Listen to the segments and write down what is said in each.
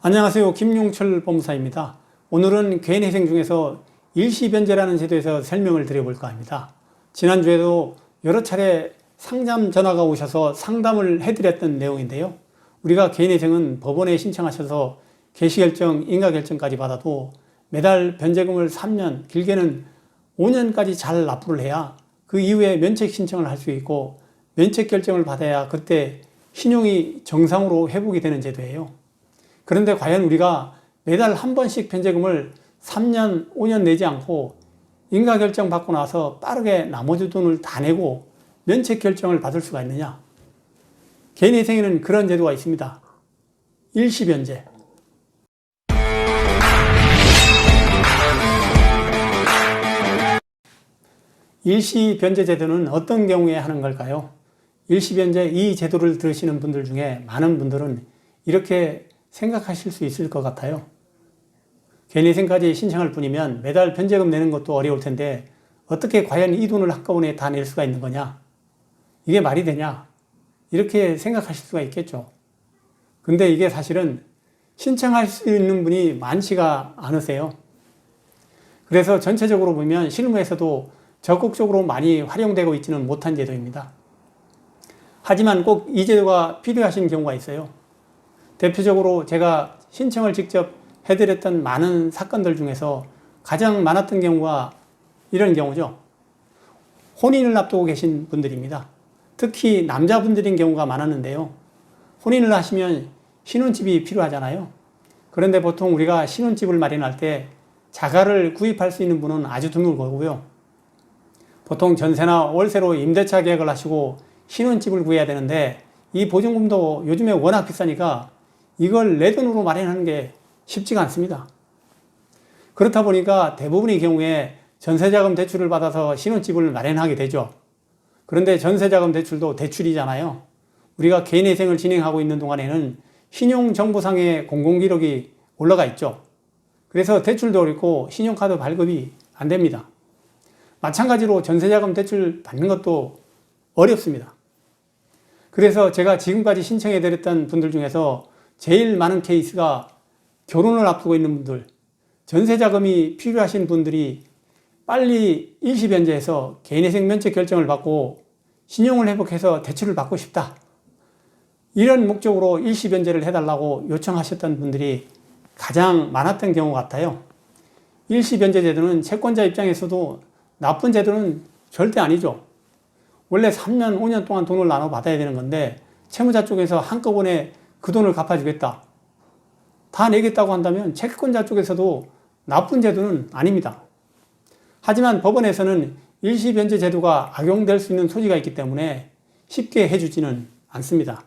안녕하세요. 김용철 법무사입니다. 오늘은 개인회생 중에서 일시변제라는 제도에서 설명을 드려볼까 합니다. 지난주에도 여러 차례 상담 전화가 오셔서 상담을 해드렸던 내용인데요. 우리가 개인회생은 법원에 신청하셔서 개시결정, 인가결정까지 받아도 매달 변제금을 3년, 길게는 5년까지 잘 납부를 해야 그 이후에 면책 신청을 할 수 있고 면책 결정을 받아야 그때 신용이 정상으로 회복이 되는 제도예요. 그런데 과연 우리가 매달 한 번씩 변제금을 3년, 5년 내지 않고 인가 결정 받고 나서 빠르게 나머지 돈을 다 내고 면책 결정을 받을 수가 있느냐? 개인회생에는 그런 제도가 있습니다. 일시변제. 일시변제 제도는 어떤 경우에 하는 걸까요? 일시변제 이 제도를 들으시는 분들 중에 많은 분들은 이렇게 생각하실 수 있을 것 같아요. 개인회생까지 신청할 뿐이면 매달 변제금 내는 것도 어려울 텐데 어떻게 과연 이 돈을 한꺼번에 다 낼 수가 있는 거냐? 이게 말이 되냐? 이렇게 생각하실 수가 있겠죠. 근데 이게 사실은 신청할 수 있는 분이 많지가 않으세요. 그래서 전체적으로 보면 실무에서도 적극적으로 많이 활용되고 있지는 못한 제도입니다. 하지만 꼭 이 제도가 필요하신 경우가 있어요. 대표적으로 제가 신청을 직접 해드렸던 많은 사건들 중에서 가장 많았던 경우가 이런 경우죠. 혼인을 앞두고 계신 분들입니다. 특히 남자분들인 경우가 많았는데요. 혼인을 하시면 신혼집이 필요하잖아요. 그런데 보통 우리가 신혼집을 마련할 때 자가를 구입할 수 있는 분은 아주 드물 거고요. 보통 전세나 월세로 임대차 계약을 하시고 신혼집을 구해야 되는데 이 보증금도 요즘에 워낙 비싸니까 이걸 내 돈으로 마련하는 게 쉽지가 않습니다. 그렇다 보니까 대부분의 경우에 전세자금 대출을 받아서 신혼집을 마련하게 되죠. 그런데 전세자금 대출도 대출이잖아요. 우리가 개인회생을 진행하고 있는 동안에는 신용정보상의 공공기록이 올라가 있죠. 그래서 대출도 어렵고 신용카드 발급이 안 됩니다. 마찬가지로 전세자금 대출 받는 것도 어렵습니다. 그래서 제가 지금까지 신청해 드렸던 분들 중에서 제일 많은 케이스가 결혼을 앞두고 있는 분들, 전세 자금이 필요하신 분들이 빨리 일시변제해서 개인회생 면책 결정을 받고 신용을 회복해서 대출을 받고 싶다. 이런 목적으로 일시변제를 해달라고 요청하셨던 분들이 가장 많았던 경우 같아요. 일시변제 제도는 채권자 입장에서도 나쁜 제도는 절대 아니죠. 원래 3년, 5년 동안 돈을 나눠 받아야 되는 건데 채무자 쪽에서 한꺼번에 그 돈을 갚아주겠다. 다 내겠다고 한다면 채권자 쪽에서도 나쁜 제도는 아닙니다. 하지만 법원에서는 일시변제 제도가 악용될 수 있는 소지가 있기 때문에 쉽게 해주지는 않습니다.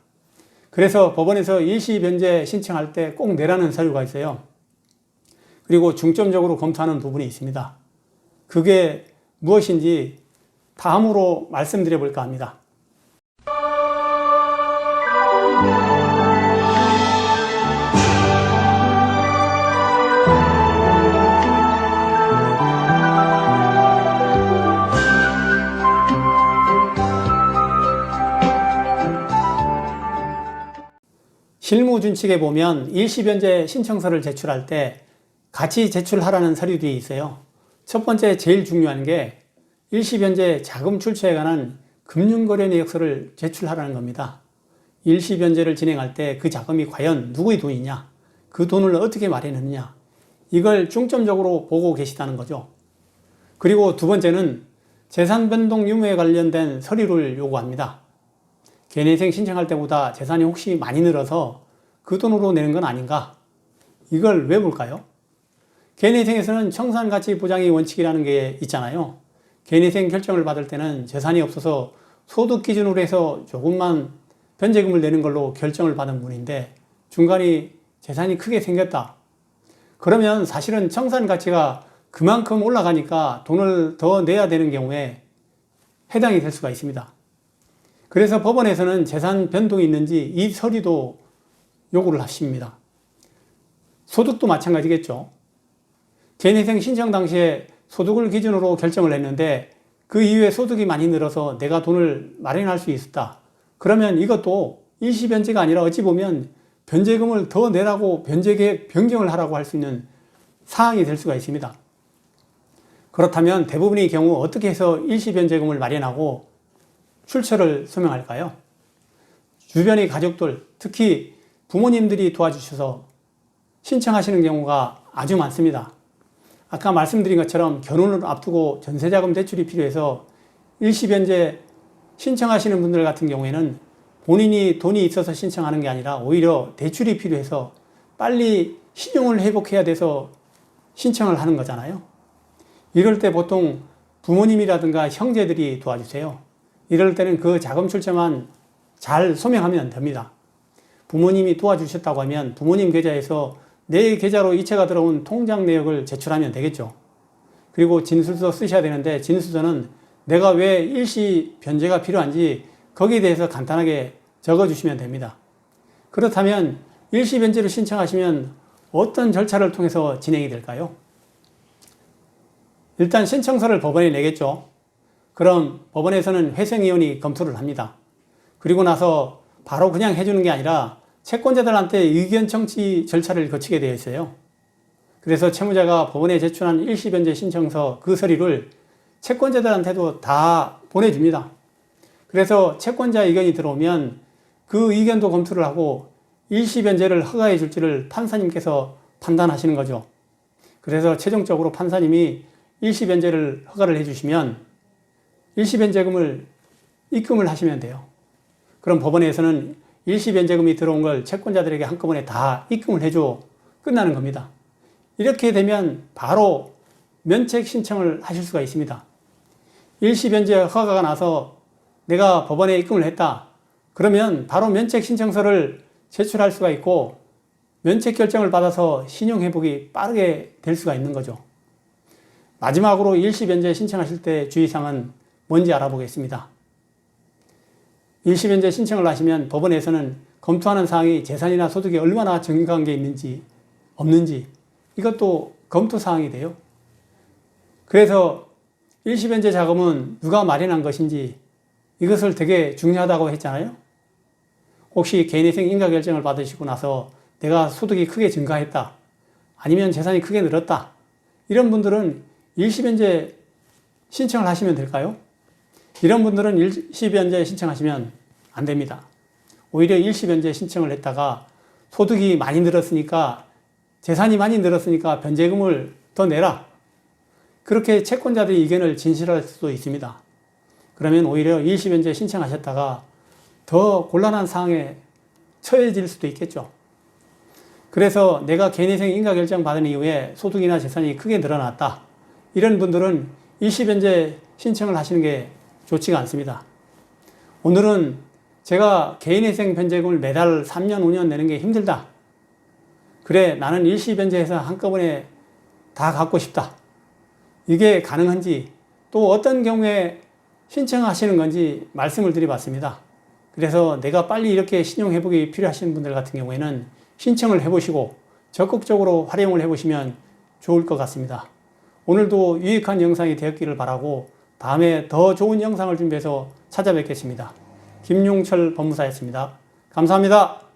그래서 법원에서 일시변제 신청할 때 꼭 내라는 서류가 있어요. 그리고 중점적으로 검토하는 부분이 있습니다. 그게 무엇인지 다음으로 말씀드려 볼까 합니다. 실무준칙에 보면 일시변제 신청서를 제출할 때 같이 제출하라는 서류들이 있어요. 첫 번째 제일 중요한 게 일시변제 자금 출처에 관한 금융거래 내역서를 제출하라는 겁니다. 일시변제를 진행할 때 그 자금이 과연 누구의 돈이냐, 그 돈을 어떻게 마련했느냐, 이걸 중점적으로 보고 계시다는 거죠. 그리고 두 번째는 재산 변동 유무에 관련된 서류를 요구합니다. 개인회생 신청할 때보다 재산이 혹시 많이 늘어서 그 돈으로 내는 건 아닌가? 이걸 왜 볼까요? 개인회생에서는 청산가치 보장의 원칙이라는 게 있잖아요. 개인회생 결정을 받을 때는 재산이 없어서 소득 기준으로 해서 조금만 변제금을 내는 걸로 결정을 받은 분인데 중간에 재산이 크게 생겼다. 그러면 사실은 청산 가치가 그만큼 올라가니까 돈을 더 내야 되는 경우에 해당이 될 수가 있습니다. 그래서 법원에서는 재산 변동이 있는지 이 서류도 요구를 하십니다. 소득도 마찬가지겠죠. 개인회생 신청 당시에 소득을 기준으로 결정을 했는데 그 이후에 소득이 많이 늘어서 내가 돈을 마련할 수 있었다. 그러면 이것도 일시변제가 아니라 어찌 보면 변제금을 더 내라고 변제계획 변경을 하라고 할 수 있는 사항이 될 수가 있습니다. 그렇다면 대부분의 경우 어떻게 해서 일시변제금을 마련하고 출처를 소명할까요? 주변의 가족들, 특히 부모님들이 도와주셔서 신청하시는 경우가 아주 많습니다. 아까 말씀드린 것처럼 결혼을 앞두고 전세자금 대출이 필요해서 일시변제 신청하시는 분들 같은 경우에는 본인이 돈이 있어서 신청하는 게 아니라 오히려 대출이 필요해서 빨리 신용을 회복해야 돼서 신청을 하는 거잖아요. 이럴 때 보통 부모님이라든가 형제들이 도와주세요. 이럴 때는 그 자금 출처만 잘 소명하면 됩니다. 부모님이 도와주셨다고 하면 부모님 계좌에서 내 계좌로 이체가 들어온 통장 내역을 제출하면 되겠죠. 그리고 진술서 쓰셔야 되는데 진술서는 내가 왜 일시 변제가 필요한지 거기에 대해서 간단하게 적어 주시면 됩니다. 그렇다면 일시 변제를 신청하시면 어떤 절차를 통해서 진행이 될까요? 일단 신청서를 법원에 내겠죠. 그럼 법원에서는 회생위원이 검토를 합니다. 그리고 나서 바로 그냥 해주는 게 아니라 채권자들한테 의견 청취 절차를 거치게 되어 있어요. 그래서 채무자가 법원에 제출한 일시변제 신청서 그 서류를 채권자들한테도 다 보내줍니다. 그래서 채권자 의견이 들어오면 그 의견도 검토를 하고 일시변제를 허가해 줄지를 판사님께서 판단하시는 거죠. 그래서 최종적으로 판사님이 일시변제를 허가를 해주시면 일시변제금을 입금을 하시면 돼요. 그럼 법원에서는 일시변제금이 들어온 걸 채권자들에게 한꺼번에 다 입금을 해줘 끝나는 겁니다. 이렇게 되면 바로 면책 신청을 하실 수가 있습니다. 일시변제 허가가 나서 내가 법원에 입금을 했다. 그러면 바로 면책 신청서를 제출할 수가 있고 면책 결정을 받아서 신용 회복이 빠르게 될 수가 있는 거죠. 마지막으로 일시변제 신청하실 때 주의사항은 뭔지 알아보겠습니다. 일시변제 신청을 하시면 법원에서는 검토하는 사항이 재산이나 소득이 얼마나 정관계 있는지 없는지 이것도 검토 사항이 돼요. 그래서 일시변제 자금은 누가 마련한 것인지 이것을 되게 중요하다고 했잖아요. 혹시 개인회생 인가결정을 받으시고 나서 내가 소득이 크게 증가했다. 아니면 재산이 크게 늘었다. 이런 분들은 일시변제 신청을 하시면 될까요? 이런 분들은 일시변제 신청하시면 안 됩니다. 오히려 일시변제 신청을 했다가 소득이 많이 늘었으니까 재산이 많이 늘었으니까 변제금을 더 내라. 그렇게 채권자들의 의견을 진실할 수도 있습니다. 그러면 오히려 일시변제 신청하셨다가 더 곤란한 상황에 처해질 수도 있겠죠. 그래서 내가 개인회생 인가결정 받은 이후에 소득이나 재산이 크게 늘어났다. 이런 분들은 일시변제 신청을 하시는 게 좋지가 않습니다. 오늘은 제가 개인회생 변제금을 매달 3년, 5년 내는 게 힘들다. 그래, 나는 일시 변제해서 한꺼번에 다 갖고 싶다. 이게 가능한지 또 어떤 경우에 신청하시는 건지 말씀을 드려봤습니다. 그래서 내가 빨리 이렇게 신용회복이 필요하신 분들 같은 경우에는 신청을 해보시고 적극적으로 활용을 해보시면 좋을 것 같습니다. 오늘도 유익한 영상이 되었기를 바라고 다음에 더 좋은 영상을 준비해서 찾아뵙겠습니다. 김용철 법무사였습니다. 감사합니다.